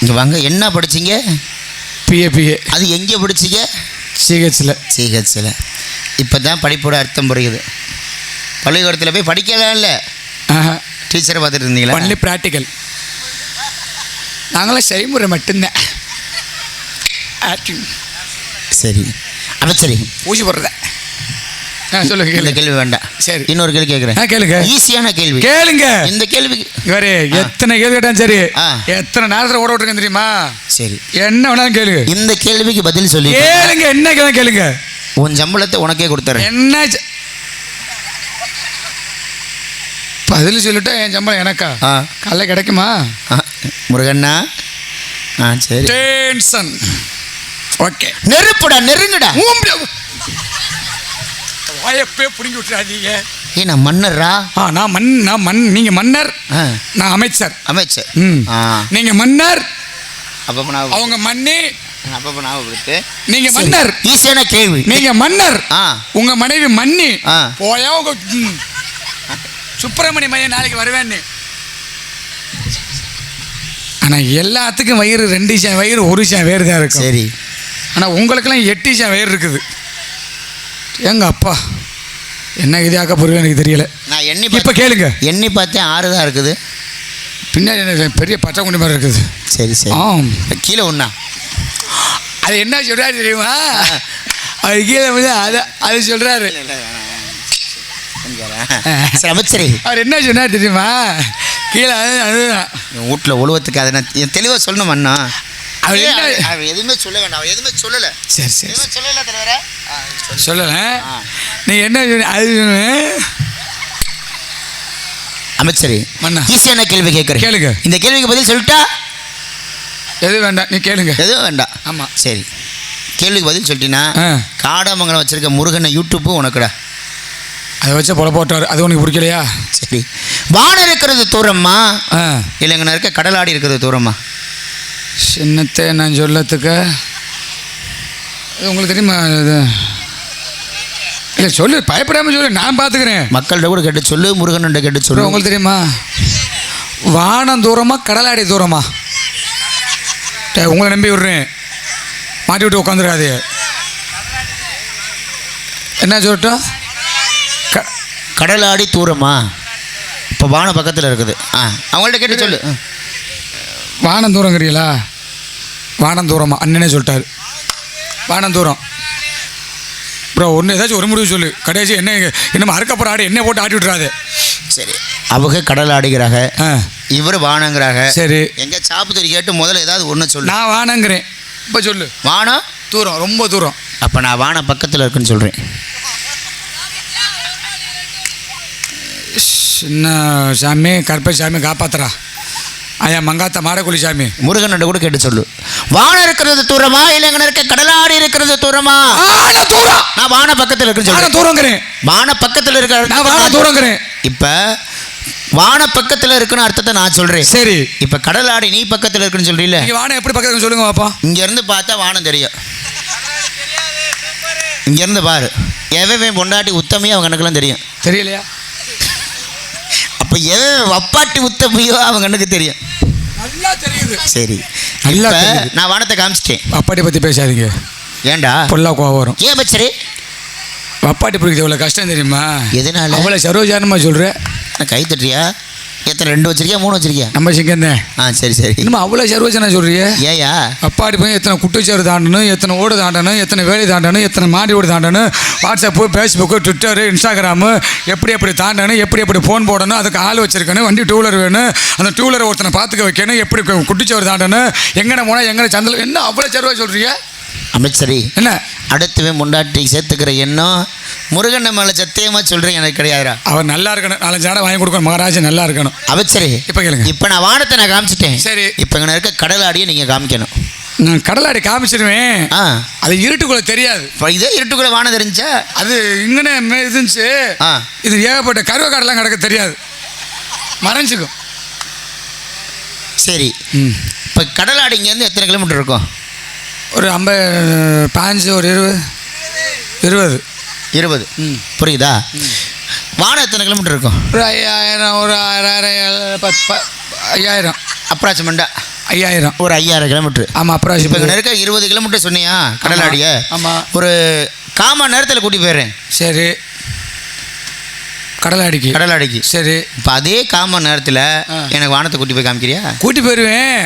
இங்கே வாங்க. என்ன படிச்சீங்க? பிஏ பிஏ அது எங்கே படிச்சீங்க? சிஹெச்சில் சிஹெச்சில் இப்போ தான் படிப்போட அர்த்தம் புரியுது. பள்ளிக்கூடத்தில் போய் படிக்கலாம் இல்லை. டீச்சரை பார்த்துட்டு இருந்தீங்களா? ஒன்லி ப்ராக்டிக்கல் நாங்களாம் செய்முறை மட்டும்தான். சரி. அமைச்சரி ஊசி போடுறத. ஆ சொல்லுங்க இந்த கேளுங்க. கேள்வி வேண்டாம். சரி. இன்னொரு கேள்வி கேட்குறேன் கேளுங்க. ஈஸியான கேள்வி. கேளுங்க. இந்த கேள்விக்கு இவரு எத்தனை கேள்வி கேட்டாலும் சரி. எத்தனை நேரத்தில் ஓட விட்டுருக்கேன் தெரியுமா? சரி. என்ன வேணாலும் கேளுங்க இந்த கேள்விக்கு பதில் சொல்லி கேளுங்க என்ன கேளுங்க கேளுங்க. உன் சம்பளத்தை உனக்கே கொடுத்துறேன். என்ன பதில் சொல்லிட்டா என் சம்பளம் எனக்கா? காலைல கிடைக்குமா? முருகண்ணா. ஆ சரி. Tension okay. நெருப்புடா நெருங்குடா. வாயப்பே பிடுங்கி விட்டுறாதீங்க. ஏ நான் மன்னர்ரா ஆ நான் மண் நான் மண் நீங்கள் மன்னர் நான் அமைச்சர். அமைச்சர். ம். நீங்கள் மன்னர் அப்போ நான் அவங்க மண்ணி அப்போ நான் கொடுத்து. நீங்கள் மன்னர். ஈஸியான கேள்வி. நீங்கள் மன்னர். ஆ. உங்க மனைவி மன்னி. ஆ. போயா உங்க. சுப்பிரமணிய மையன் நாளைக்கு வருவேன்னு. ஆனா எல்லாத்துக்கும் வயிறு ரெண்டு சேன் வயிறு ஒரு சேன் வேறு தான் இருக்கும். சரி. ஆனா உங்களுக்கெல்லாம் எட்டு சேன் வயிறு இருக்குது. எங்க அப்பா? என்ன இதாக்க போறது எனக்கு தெரியல. நான் எண்ணி இப்ப கேளுங்க. எண்ணி பார்த்தேன் ஆறு தான் இருக்குது. பின்னாடி எனக்கு பெரிய பச்சைக்குண்டி மாதிரி இருக்குது. சரி சரி. ஆம். கீழே ஒன்றா அது என்ன சொல்றாரு தெரியுமா? அது கீழே வந்து அதை அது சொல்றாரு. சரி அமைச்சரே. அவர் என்ன சொன்னார் தெரியுமா? கீழே அது அதுதான். வீட்டில் ஒழுவத்துக்கு அதை நான் தெளிவாக சொல்லணும் அண்ணா. அவர் என்ன அவன் எதுவுமே சொல்ல வேண்டாம் அவன் எதுவுமே சொல்லலை. சரி சரி. எதுவுமே சொல்லலை தலைவரே. சொல்லல. நீ என்ன அது அமைச்சரே. ஈஸியான கேள்வி கேட்குறேன். கேளுங்க. இந்த கேள்விக்கு பதில் சொல்லிட்டா? எது வேண்டாம் நீ கேளுங்க. எதுவும் வேண்டாம். ஆமா. சரி. கேள்விக்கு பதில் சொல்லிட்டீங்கன்னா ஆ. காடாமங்கலம் வச்சிருக்க முருகனை யூடியூப்பும் உனக்குடா. அதை வச்சு பொல போட்டார். அது உனக்கு பிடிக்கலையா? சரி. வானம் இருக்கிறது தூரம்மா. ஆ. இல்லைங்கண்ணா இருக்க கடலாடி இருக்கிறது தூரம்மா. சின்னத்தை நான் சொல்லத்துக்கு? உங்களுக்கு தெரியுமா இது? இல்லை சொல்லு பயப்படாம சொல்லு நான் பார்த்துக்கிறேன் மக்கள்கிட்ட கூட கேட்டு சொல்லு முருகன்கிட்ட கேட்டு சொல்லு. உங்களுக்கு தெரியுமா? வானம் தூரமா கடலாடி தூரமா? உங்களை நம்பி விடுறேன். மாட்டி விட்டு உட்காந்துடாது என்ன சொல்லட்டும்? க கடலாடி தூரமா? இப்போ வானம் பக்கத்தில் இருக்குது. ஆ அவங்கள்ட்ட கேட்டு சொல்லு. வானம் தூரங்கிறீங்களா வானம் தூரமா அண்ணனே சொல்லிட்டாரு. வானம் தூரம் ப்ரோ ஒன்று ஏதாச்சும் ஒரு முடிவு சொல்லு. கடைசி என்ன என்னமா அறுக்கப்புற ஆடு என்ன போட்டு ஆட்டி விட்றாது சரி. அவங்க கடல் ஆடுகிறாங்க ஆ. இவர் வானங்கிறாங்க சரி. எங்க சாப்புத்தறி கேட்டு முதல்ல ஏதாவது ஒன்று சொல்லு. நான் வானங்கிறேன். இப்போ சொல்லு. வானம்? தூரம் ரொம்ப தூரம். அப்போ நான் வானம் பக்கத்தில் இருக்குன்னு சொல்கிறேன் சின்ன சாமி கருப்பை சாமி காப்பாத்துறா. ஐயா மங்காத்த மாடக்குழி சாமி. முருகன்கிட்ட கூட கேட்டு சொல்லு. வானம் இருக்கிறது தூரமா இல்லைங்கன்னு இருக்க கடலாடி இருக்கிறது தூரமா? தூரம். நான் வான பக்கத்தில் சொல்றேன். தூரங்கிறேன். வான பக்கத்தில் இருக்கிற நான் வான தூரங்கிறேன். இப்போ வான பக்கத்தில் இருக்குன்னு அர்த்தத்தை நான் சொல்கிறேன் சரி. இப்போ கடலாடி நீ பக்கத்தில் இருக்குன்னு சொல்றீல்ல? நீங்க வானம் எப்படி பக்கத்துல சொல்லுங்க பாப்பா. இங்கேருந்து பார்த்தா வானம் தெரியும். இங்கேருந்து பாரு. எவன் பொண்டாட்டி உத்தமையோ அவங்க கணக்கெல்லாம் தெரியும். தெரியலையா? அப்போ எவன் வப்பாட்டி உத்தமையோ அவங்க கண்ணுக்கு தெரியும். நல்லா தெரியுது. சரி. நல்லா. நான் வானத்தை காமிச்சிட்டேன். அப்பாட்டி பத்தி பேசாதீங்க. ஏன்டா? பொல்லா கோவம் வரும். ஏன் பச்சரே அப்பாட்டி பிடிக்கிறது எவ்வளோ கஷ்டம் தெரியுமா? எதனால? அவ்வளோ சர்வசாரணமாக சொல்கிற கை தட்டுறியா? எத்தனை ரெண்டு வச்சிருக்கியா மூணு வச்சிருக்கியா? நம்ம சிங்கந்தேன் ஆ சரி சரி. இன்னும் அவ்வளோ சர்வசாரணம் சொல்றியே ஏயா அப்பாடி போய் எத்தனை குட்டுச்சேறு தாண்டணும் எத்தனை ஓடு தாண்டணும் எத்தனை வேலை தாண்டணும் எத்தனை மாடி ஓடு தாண்டணும் வாட்ஸ்அப்பு ஃபேஸ்புக்கு ட்விட்டரு இன்ஸ்டாகிராமு எப்படி எப்படி தாண்டணும் எப்படி எப்படி ஃபோன் போடணும் அதுக்கு ஆள் வச்சிருக்கணும் வண்டி டூ வீலர் வேணும் அந்த டூ வீலரை ஒருத்தனை பார்த்துக்க வைக்கணும் எப்படி குட்டிச்சோறு தாண்டணும் எங்கன போனால் எங்கன சந்தில் என்ன அவ்வளோ சர்வா சொல்றியே அமைச்சரி என்ன? அடுத்தவன் முண்டாட்டி சேர்த்துக்கிற எண்ணம் முருகன் மேலே சத்தியமாக சொல்கிறேன் எனக்கு கிடையாதுடா. அவர் நல்லா இருக்கணும். நாலஞ்சு ஆடை வாங்கி கொடுக்கணும். மகாராஜா நல்லா இருக்கணும். அமைச்சரே இப்போ கேளுங்க. இப்போ நான் வானத்தை நான் காமிச்சிட்டேன். சரி. இப்போ இங்கே இருக்க கடலாடியை நீங்கள் காமிக்கணும். நான் கடலாடி காமிச்சிருவேன். ஆ. அது இருட்டுக்குள்ளே தெரியாது. இப்போ இதே இருட்டுக்குள்ளே வானம் தெரிஞ்சா? அது இங்கனே இருந்துச்சு. ஆ. இது ஏகப்பட்ட கருவக்காடெல்லாம் கிடக்க தெரியாது. மறைஞ்சிக்கும் சரி. இப்போ கடலாடி இங்கேருந்து எத்தனை கிலோமீட்டர் இருக்கும்? ஒரு ஐம்பது பாஞ்சு ஒரு இருபது. இருபது. இருபது. ம். புரியுதா? வானம் எத்தனை கிலோமீட்டர் இருக்கும்? ஒரு ஐயாயிரம் ஒரு ஆறாயிரம் பத்து ஐயாயிரம். அப்ராக்சிமெண்டா ஐயாயிரம். ஒரு ஐயாயிரம் கிலோமீட்டர் ஆமாம் இப்போ அப்புறம் இருக்க இருபது கிலோமீட்டர் சொன்னியா கடலாடிய ஆமா. ஒரு காமன் நேரத்தில் கூட்டி போயிடுறேன். சரி. கடலாடிக்கு. கடலாடிக்கு. சரி. இப்போ அதே காமன் நேரத்தில். எனக்கு வானத்தை கூட்டி போய் காமிக்கிறியா? கூட்டி போயிடுவேன்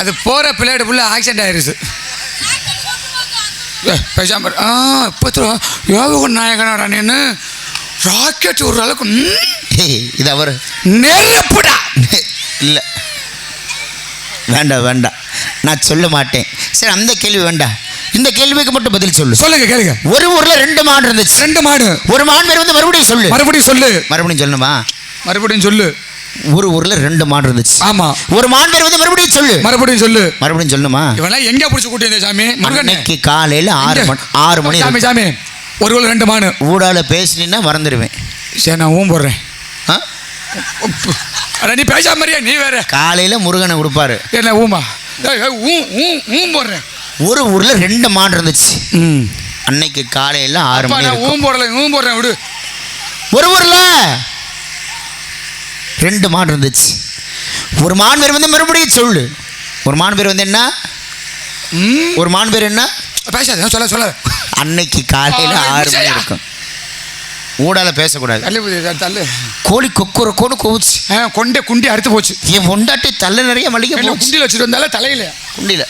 அது போகிற பிள்ளையோட புள்ள ஆக்சிடென்ட் ஆயிருச்சு பேசாம. ஆ இப்போ யோக நாயகனாடா நீன்னு ராக்கெட் ஒரு அளவுக்கு இது அவர். நெருப்புடா இல்லை. வேண்டாம் வேண்டாம் நான் சொல்ல மாட்டேன். சரி அந்த கேள்வி வேண்டாம் இந்த கேள்விக்கு மட்டும் பதில் சொல்லு. சொல்லுங்க கேளுங்க. ஒரு ஊர்ல ரெண்டு மான் இருந்துச்சு. ரெண்டு மாடு. ஒரு மான் பேர் வந்து மறுபடியும் சொல்லு. மறுபடியும் சொல்லு. மறுபடியும் சொல்லணுமா? மறுபடியும் சொல்லு. ஒரு ஊர்ல ரெண்டு மான் இருந்துச்சு. ஆமா. ஒரு மான் பேர் வந்து மறுபடியும் சொல்லு. மறுபடியும் சொல்லு. மறுபடியும் சொல்லணுமா? இவெல்லாம் எங்க பிடிச்சி கூட்டி சாமி? அன்னைக்கு காலையில ஆறு? மணி ஆறு மணி சாமி சாமி. ஒரு கோல் ரெண்டு மானு. ஊடால பேசினீன்னா மறந்துடுவேன். சரி நான் ஊம் போடுறேன். நீ பேசாம மாதிரியா நீ வேற. காலையில முருகனை கொடுப்பாரு என்ன ஊமா? ஊ ஊ ஊம் போடுறேன். ஒரு ஊர்ல ரெண்டு மான் இருந்துச்சு. அன்னைக்கு காலையில ஆறு மணி. ஊம் போடல ஊம் போடுறேன் விடு. ஒரு ஊர்ல ரெண்டு மான் இருந்துச்சு. ஒரு மான் பேர் வந்து மறுபடியும் சொல்லு. ஒரு மான் பேர் வந்து என்ன? ஒரு மான் பேர் என்ன? பேசாத சொல்ல சொல்ல. அன்னைக்கு காலையில ஆறு மணி. இருக்கும். ஊடால பேசக்கூடாது. தள்ளு கோழி கொக்குற கோடு கோவிச்சு. கொண்டே குண்டி அறுத்து போச்சு. என் பொண்டாட்டி தள்ள நிறைய மளிகை குண்டியில் வச்சுட்டு வந்தால தலையில. குண்டில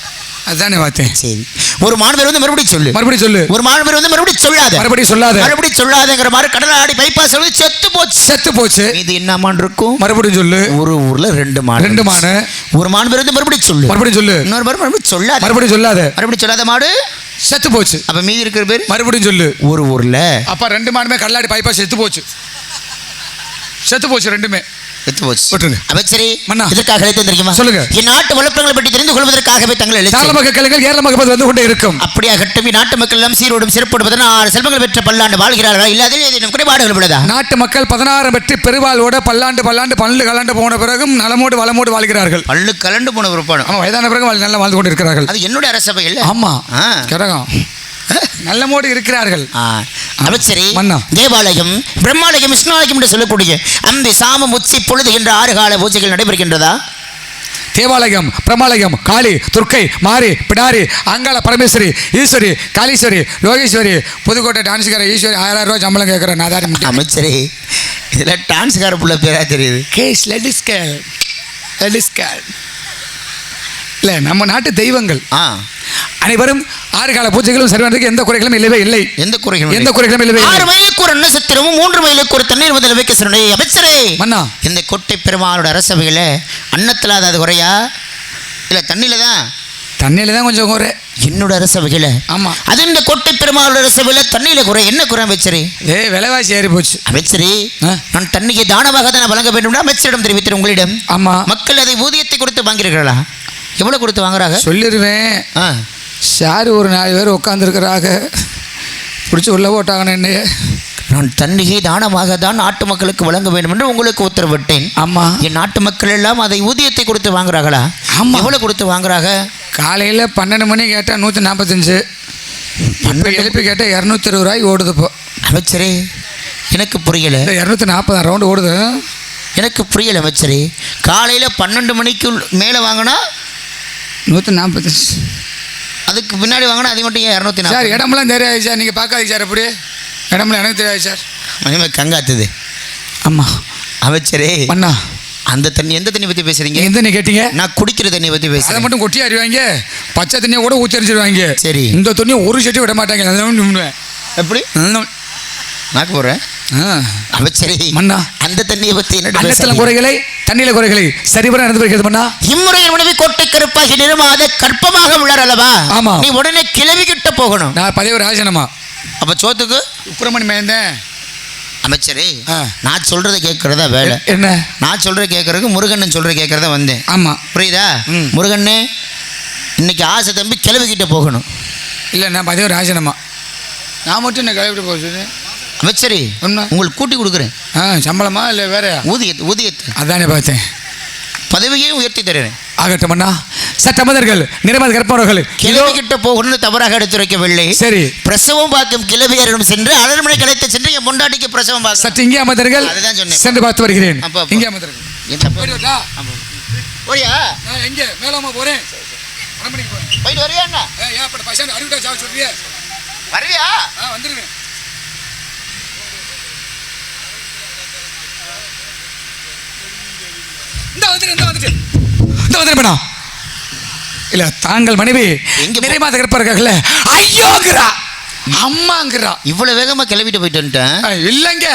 அதுதானே பார்த்தேன் சரி. ஒரு மான் பேர் வந்து மறுபடியும் சொல்லு. மறுபடியும் சொல்லு. ஒரு மான் பேர் வந்து மறுபடியும் சொல்லாத. மறுபடியும் சொல்லாத. மறுபடியும் சொல்லாதங்கிற மாதிரி கடலாடி பைபாஸ் வந்து செத்து போச்சு. செத்து போச்சு. இது என்ன மான் இருக்கும்? மறுபடியும் சொல்லு. ஒரு ஊர்ல ரெண்டு மான் ரெண்டு. மானு. ஒரு மான் பேர் வந்து மறுபடியும் சொல்லு. மறுபடியும் சொல்லு. இன்னொரு பேர் மறுபடியும் சொல்லாத. மறுபடியும் சொல்லாத. மறுபடியும் சொல்லாத மாடு? செத்து போச்சு. அப்ப மீதி இருக்கிற பேர்? மறுபடியும் சொல்லு. ஒரு ஊர்ல. அப்பா ரெண்டு மாடுமே கல்லாடி பைப்பா செத்து போச்சு. செத்து போச்சு ரெண்டுமே. செத்து போச்சு. விட்டுருங்க. அமைச்சரே. இதற்காக அழைத்து தெரியுமா? சொல்லுங்க. என் நாட்டு வளர்ப்புகளை பற்றி தெரிந்து கொள்வதற்காகவே தங்களை. தாராளமாக கேளுங்கள் ஏராளமாக வந்து கொண்டே இருக்கும். அப்படியாகட்டும் இந்நாட்டு மக்கள் எல்லாம் சீரோடும் சிறப்போடும் பதினாறு செல்வங்கள் பெற்ற பல்லாண்டு வாழ்கிறார்கள்? இல்லாத ஏதேனும் குறைபாடுகள் உள்ளதா? நாட்டு மக்கள் பதினாறு வெற்றி பெருவாழ்வோட பல்லாண்டு பல்லாண்டு பல்லு கலாண்டு போன பிறகும் நலமோடு வளமோடு வாழ்கிறார்கள். பல்லு கலண்டு போன பிற்பாடு ஆமா வயதான பிறகு நல்லா வாழ்ந்து கொண்டு இருக்கிறார்கள் அது என்னுடைய அரசபை இல்ல ஆமா. ஆ. கிரகம். நல்லமோடு இருக்கிறார்கள். ஆ. அமைச்சரே மன்னா. தேவாலயம் பிரம்மாலயம் விஷ்ணாலயம் என்று சொல்லக்கூடிய அந்த சாம உச்சி பொழுது என்ற ஆறு கால பூஜைகள் நடைபெறுகின்றதா? தேவாலயம் பிரமாலயம் காளி துர்க்கை மாரி பிடாரி அங்காள பரமேஸ்வரி ஈஸ்வரி காளீஸ்வரி யோகேஸ்வரி புதுக்கோட்டை டான்ஸுக்கார ஈஸ்வரி ஆயிரம் ரூபாய் சம்பளம் கேட்குற நாதாரி அமைச்சரே இதெல்லாம் டான்ஸ்கார புள்ள பேரா தெரியுது. கேஸ் லெடிஸ்கேல் லெடிஸ்கேல் இல்லை நம்ம நாட்டு தெய்வங்கள். ஆ. அனைவரும் ஆறு கால பூஜைகளும் சரிவானதுக்கு எந்த குறைகளும் இல்லவே இல்லை. எந்த குறைகளும் எந்த. குறைகளும் இல்லவே ஆறு மைலுக்கு ஒரு நட்சத்திரமும் மூன்று மைலுக்கு ஒரு தண்ணீர் முதல் வைக்க அமைச்சரே. மன்னா. இந்த கொட்டை பெருமாளோட அரசவையில் அன்னத்தில் அது குறையா? இல்லை தண்ணியில் தான் தண்ணியில் தான் கொஞ்சம் குறை. என்னோட அரசவையில். ஆமா. அது இந்த கொட்டை பெருமாளோட அரசவையில் தண்ணியில் குறை. என்ன குறை அமைச்சரே? ஏ விலைவாசி ஏறி போச்சு. அமைச்சரே? நான் தண்ணியை தானமாக தான் வழங்க வேண்டும் அமைச்சரிடம் தெரிவித்தேன் உங்களிடம். ஆமா. மக்கள் அதை ஊதியத்தை கொடுத்து வாங்கிறீர்களா எவ்வளோ கொடுத்து வாங்குறாங்க? சொல்லிடுவேன் ஆ. சார் ஒரு நாலு பேர் உட்காந்துருக்குறாங்க பிடிச்சி உள்ளே போட்டாங்கன்னு என்னைய. நான் தண்ணியை தானமாக தான் நாட்டு மக்களுக்கு வழங்க வேண்டும் என்று உங்களுக்கு உத்தரவிட்டேன். ஆமாம் என் நாட்டு மக்கள் எல்லாம் அதை ஊதியத்தை கொடுத்து வாங்குறாங்களா ஆமா. எவ்வளோ கொடுத்து வாங்குறாங்க காலையில் பன்னெண்டு மணி கேட்டால் நூற்றி நாற்பத்தஞ்சு இப்போ எழுப்பி கேட்டால் இரநூத்தி இருபது ரூபாய்க்கு ஓடுது இப்போ. அமைச்சரே எனக்கு புரியல. இரநூத்தி நாற்பது ரவுண்டு ஓடுது. எனக்கு புரியல அமைச்சரே. காலையில் பன்னெண்டு மணிக்கு மேலே வாங்கினா? நூற்றி நாற்பத்தஞ்சு அதுக்கு பின்னாடி வாங்கினா அது மட்டும் ஏன் இரநூத்தி சார் நாற்பது இடமெல்லாம் தெரியாது சார். நீங்கள் பார்க்காதீங்க சார் எப்படி இடமெல்லாம் எனக்கு தெரியாது சார். மணிமே கங்காத்துது. ஆமாம் அமைச்சரே அண்ணா. அந்த தண்ணி எந்த தண்ணி பற்றி பேசுறீங்க? எந்த நீ கேட்டீங்க? நான் குடிக்கிற தண்ணி பற்றி அதை பேசுகிறேன் மட்டும் கொட்டி அறிவாங்க பச்சை தண்ணியை கூட ஊச்சரிச்சிருவாங்க சரி. இந்த தண்ணியை ஒரு செட்டு விட மாட்டாங்க. அதனால நின்னுவேன். எப்படி? நான் போகிறேன் ஆ அமைச்சரே மன்னா. அந்த தண்ணியை பற்றி என்ன? குறைகளை தண்ணியில் குறைகளை சரிவர நடந்து வருகிறது மன்னா. இம்முறை மனைவி கோட்டை கருப்பாகி நிறமாத கற்பமாக உள்ளார் அல்லவா? ஆமா. நீ உடனே கிளவிக்கிட்ட போகணும். நான் பதவி ராஜனமா அப்ப சோத்துக்கு? சுப்பிரமணி மேந்தேன். அமைச்சரே ஆ. நான் சொல்றத கேட்கறதா வேலை? என்ன? நான் சொல்ற கேட்கறதுக்கு முருகன் சொல்ற கேட்கறதா வந்தேன். ஆமாம் புரியுதா? ம். முருகண்ணே இன்னைக்கு ஆசை தம்பி கிளவிக்கிட்ட போகணும். இல்லை நான் பதவி ராஜனமா நான் மட்டும் என்ன கிளப்பிட்டு போச்சு என்ன? உங்களுக்கு கூட்டி கொடுக்குறேன். ஆ சம்பளமா இல்லை வேறையா? ஊதியத்தை ஊதியத்தை. அதானே பார்த்தேன். பதவியையும் உயர்த்தி தருகிறேன் ஆகட்டும் அண்ணா. சட்டமதர்கள் நிறமத கற்பவர்கள் இதோ கிளவிக்கிட்ட போகணும்னு தவறாக எடுத்துரைக்கவில்லை. சரி. பிரசவம் பார்க்கும் கிளவியரிடம் சென்று அலர்மனை கலைத்து சென்று என் பொண்டாட்டிக்கு பிரசவம் பார்க்க சற்று இங்கே அமர்ந்தர்கள் அதுதான் சொன்னேன். சென்று பார்த்து வருகிறேன். இங்கே அமர்ந்தர்கள்? போறியா? நான் எங்கே மேலாமா போகிறேன் போயிட்டு வரியா என்ன? ஏன் இப்போ பசங்க சாவ சொல்றியே? வருவியா ஆ வந்துருவேன். இந்த வந்துட்டு இந்த வந்துட்டு இந்த வந்துட்டு மேடம். இல்ல தாங்கள் மனைவி எங்க போ- நிறைய மாத இருப்பார்கள்ல? ஐயோங்கிறா. அம்மாங்கிறா. இவ்வளவு வேகமா கிளம்பிட்டு போயிட்டு வந்துட்டேன். ஆ, இல்லைங்க.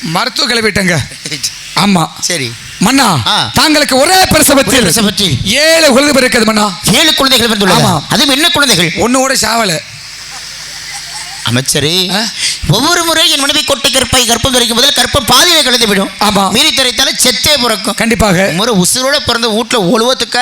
மருத்துவ கிளவிட்டங்க ஆமா. சரி. மன்னா. தாங்களுக்கு ஒரே பிரசவத்தில் பிரசவத்தில். ஏழு குழந்தை இருக்குது மன்னா. ஏழு குழந்தைகள் பிறந்துள்ளதா. அதுவும் என்ன குழந்தைகள்? ஒண்ணு கூட சாவல. அமைச்சரே? ஒவ்வொரு முறை என் மனைவி கொட்டை கற்பை கர்ப்பம் தரிக்கும் முதல்ல கற்பம் பாதியில கலந்து விடும். ஆமா. மீறி தரைத்தால செத்தே பிறக்கும். கண்டிப்பாக. முறை உசுரோட பிறந்த வீட்டுல ஒழுவத்துக்க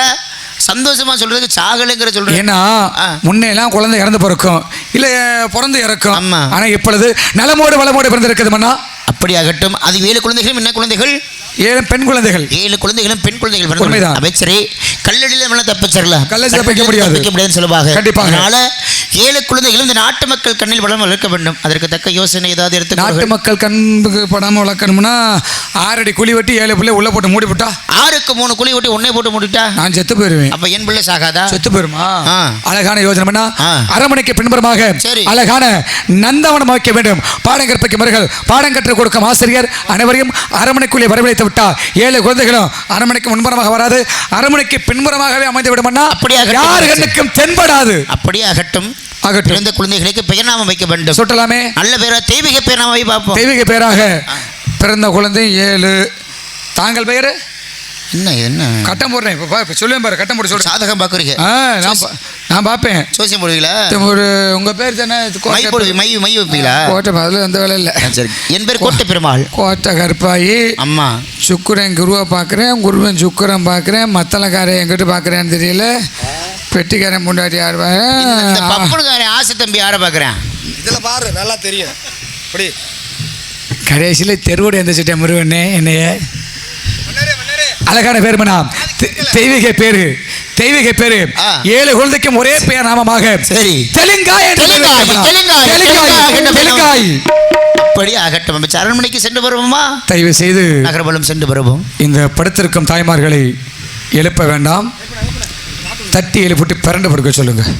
சந்தோஷமா சொல்றதுக்கு சாகலைங்கிற சொல்றேன். ஏன்னா ஆ. முன்னையெல்லாம் குழந்தை இறந்து பிறக்கும். இல்ல பிறந்து இறக்கும். ஆமா. ஆனா இப்பொழுது நலமோடு வளமோடு பிறந்திருக்குது மன்னா அப்படியாகட்டும் அது ஏழு குழந்தைகளும் என்ன குழந்தைகள்? ஏழு பெண் குழந்தைகள். ஏழு குழந்தைகளும் பெண் குழந்தைகள். அமைச்சரே கல்லடியில் தப்பிச்சிடலாம். கல்லடியில தப்பிக்க முடியாது. தப்பிக்க முடியாதுன்னு சொல்லுவாங்க. கண்டிப்பாக. அதனால ஏழு குழந்தைகளும் இந்த நாட்டு மக்கள் கண்ணில் வளம் வளர்க்க வேண்டும். அதற்கு தக்க யோசனை ஏதாவது நாட்டு எடுத்து மக்கள் கண்புக்கு படாம வளர்க்கணும்னா ஆறடி குழி வெட்டி ஏழு பிள்ளை உள்ள போட்டு மூடி விட்டா ஆறுக்கு மூணு குழி விட்டு ஒன்னே போட்டு முடிட்டா? நான் செத்து போயிருவேன். அப்ப என் பிள்ளை சாகாதா? செத்து போயிருமா. அழகான யோசனை பண்ணா. அரமனைக்கு பின்புறமாக. அழகான நந்தவனம் வைக்க வேண்டும். பாடம் கற்பிக்கும் மர்கள் பாடம் கற்றுக் கொடுக்கும் ஆசிரியர் அனைவரையும் அரமனைக்குள்ளே வரவழைத்து விட்டார். ஏழு குழந்தைகளும் அரமனைக்கு முன்புறமாக வராது. அரமனைக்கு பின்புறமாகவே அமைந்து விடுமன்னா அப்படியாக யார் கண்ணுக்கும் தென்படாது. அப்படியே அகட்டும் ஆகட்டும். பிறந்த குழந்தைகளுக்கு பெயர் நாமம் வைக்க வேண்டும். சுட்டலாமே. நல்ல பேரா தெய்வீக பேர் நாம வை பார்ப்போம். தெய்வீக பேராக பிறந்த குழந்தை ஏழு. தாங்கள் பெயர்? என்ன என்ன? கட்டம் போடுறேன். இப்போ இப்போ சொல்லுவேன் பாரு கட்டம் போட்டு சொல்றேன். சாதகம் பார்க்குறீங்க. ஆ நான் நான் பார்ப்பேன். சோசியம் போடுவீங்களா? ஒரு உங்க பேர் தானே? மை போடுவீங்க மை மை வைப்பீங்களா? கோட்டை அதில் எந்த வேலை இல்லை. சரி. என் பேர் கோட்டை பெருமாள். கோட்டை கருப்பாயி. அம்மா. சுக்குரன் குருவை பார்க்குறேன் குருவன் சுக்குரன் பார்க்குறேன் மத்தளக்காரன் எங்கிட்ட பார்க்குறேன்னு தெரியல. பெட்டிக்காரன் முன்னாடி இந்த ஆடுவேன் பப்புனுக்காரன் ஆசை தம்பி யாரை பார்க்குறேன்? இதில் பாரு நல்லா தெரியும். இப்படி கடைசியில் தெருவோடு எந்திரிச்சிட்டேன் முருகனே என்னைய. அழகான பேர் மனா தெய்வீக பேரு தெய்வீக பேரு. ஏழு குழந்தைக்கும் ஒரே பெயர் நாமமாக. சரி. தெலுங்காய் தெலுங்காய், அப்படி ஆகட்டும் நம்ம அரண்மனைக்கு சென்று வருவோமா? தயவு செய்து நகரபலம் சென்று வருவோம். இந்த படுத்திருக்கும் தாய்மார்களை எழுப்ப வேண்டாம். தட்டி எழுப்பிட்டு பிறண்டு படுக்க சொல்லுங்கள்